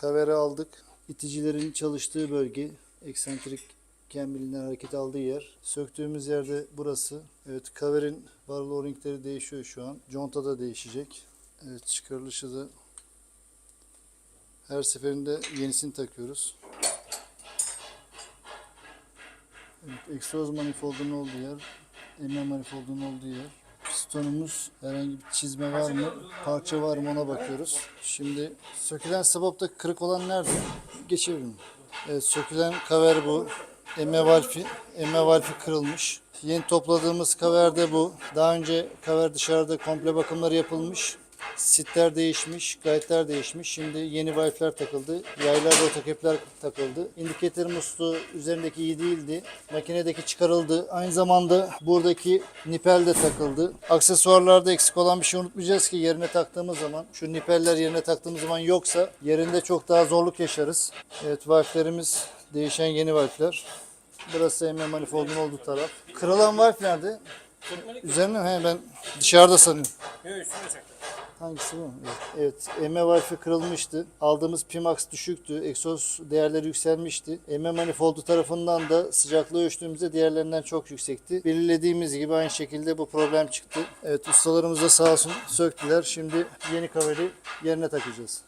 Kaveri aldık. İticilerin çalıştığı bölge. Eksantrik kembilinden hareket aldığı yer. Söktüğümüz yerde burası. Evet kaverin bar o-ringleri değişiyor şu an. Conta da değişecek. Evet çıkarılışı da her seferinde yenisini takıyoruz. Evet, egzoz manifoldunun olduğu yer, emme manifoldunun olduğu yer. Pistonumuz herhangi bir çizme var mı, parça var mı ona bakıyoruz. Şimdi sökülen sabapta kırık olan nerede? Geçelim. Evet, sökülen kaver bu. Emme valfi, emme valfi kırılmış. Yeni topladığımız kaver de bu. Daha önce kaver dışarıda komple bakımları yapılmış. Sitler değişmiş, gayetler değişmiş. Şimdi yeni valfler takıldı. Yaylar ve otokepler takıldı. Indikatör musluğu üzerindeki iyi değildi. Makinedeki çıkarıldı. Aynı zamanda buradaki nipel de takıldı. Aksesuarlarda eksik olan bir şey unutmayacağız ki yerine taktığımız zaman şu nipeller yerine taktığımız zaman yoksa yerinde çok daha zorluk yaşarız. Evet valflerimiz değişen yeni valfler. Burası emme manifoldun olduğu taraf. Kırılan valf nerede? Üzerine? He ben dışarıda sanıyorum. Yok üstüne çaktım. Hangisi bu? Evet. evet. Emme valfi kırılmıştı. Aldığımız Pimax düşüktü. Egzoz değerleri yükselmişti. Emme manifoldu tarafından da sıcaklığı ölçtüğümüzde diğerlerinden çok yüksekti. Belirlediğimiz gibi aynı şekilde bu problem çıktı. Evet ustalarımız da sağ olsun söktüler. Şimdi yeni kaveri yerine takacağız.